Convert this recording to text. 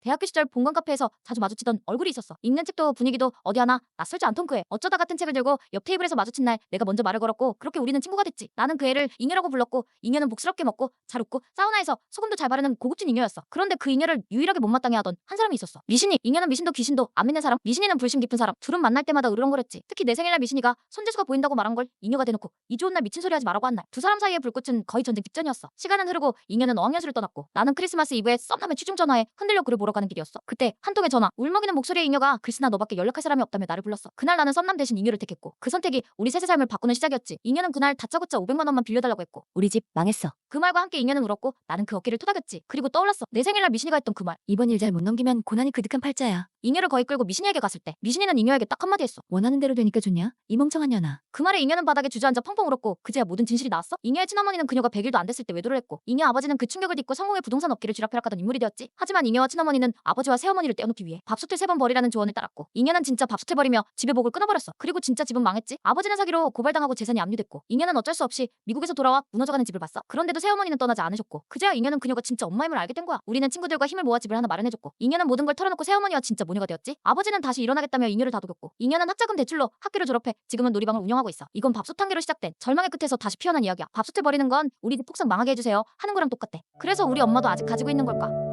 대학교 시절 본관 카페에서 자주 마주치던 얼굴이 있었어. 읽는 책도 분위기도 어디 하나 낯설지 않던 그 애. 어쩌다 같은 책을 들고 옆 테이블에서 마주친 날 내가 먼저 말을 걸었고 그렇게 우리는 친구가 됐지. 나는 그 애를 잉여라고 불렀고 잉여는 복스럽게 먹고 잘 웃고 사우나에서 소금도 잘 바르는 고급진 잉여였어. 그런데 그 잉여를 유일하게 못마땅해 하던 한 사람이 있었어. 미신이. 잉여는 미신도 귀신도 안 믿는 사람. 미신이는 불심 깊은 사람. 둘은 만날 때마다 으르렁거렸지. 특히 내 생일날 미신이가 손재수가 보인다고 말한 걸 잉여가 대놓고 이 좋은 날 미친 소리 하지 말라고 한 날. 두 사람 사이의 불꽃은 거의 전쟁 직전이었어. 시간은 흐르고 잉여는 어학연수를 떠났고 나는 크리스마스 이브에 썸남의 취중 전화에 흔들려 그를 보러 가는 길이었어. 그때 한 통의 전화. 울먹이는 목소리의 잉여가 글쓰나 너밖에 연락할 사람이 없다며 나를 불렀어. 그날 나는 썸남 대신 잉여를 택했고 그 선택이 우리 셋의 삶을 바꾸는 시작이었지. 잉여는 그날 다짜고짜 500만 원만 빌려달라고 했고 우리 집 망했어. 그 말과 함께 잉여는 울었고 나는 그 어깨를 토닥였지. 그리고 떠올랐어. 내 생일날 미신이가 했던 그 말. 이번 일 잘 못 넘기면 고난이 그득한 팔자야. 잉여를 거의 끌고 미신이에게 갔을 때 미신이는 잉여에게 딱 한마디 했어. 원하는 대로 되니까 좋냐? 이 멍청한 년아. 그 말에 잉여는 바닥에 주저앉아 펑펑 울었고 그제야 모든 진실이 나왔어. 잉여의 친어머니는 그녀가 100일도 안 됐을 때 외도를 했고 잉여 아버지는 그 충격을 딛고 성공의 부동산 업계를 쥐락펴락하던 인물이 되었지. 하지만 잉여와 친어머니 는 아버지와 새어머니를 떼어놓기 위해 밥솥을 세 번 버리라는 조언을 따랐고 잉여는 진짜 밥솥을 버리며 집의 복을 끊어버렸어. 그리고 진짜 집은 망했지. 아버지는 사기로 고발당하고 재산이 압류됐고 잉여는 어쩔 수 없이 미국에서 돌아와 무너져가는 집을 봤어. 그런데도 새어머니는 떠나지 않으셨고 그제야 잉여는 그녀가 진짜 엄마임을 알게 된 거야. 우리는 친구들과 힘을 모아 집을 하나 마련해줬고 잉여는 모든 걸 털어놓고 새어머니와 진짜 모녀가 되었지. 아버지는 다시 일어나겠다며 잉여를 다독였고 잉여는 학자금 대출로 학교를 졸업해 지금은 놀이방을 운영하고 있어. 이건 밥솥 한 개로 시작된 절망의 끝에서 다시 피어난 이야기야. 밥솥을 버리는 건 우리 집 폭삭 망하게 해주세요 하는 거랑 똑같대. 그래서 우리 엄마도 아직 가지고 있는 걸까?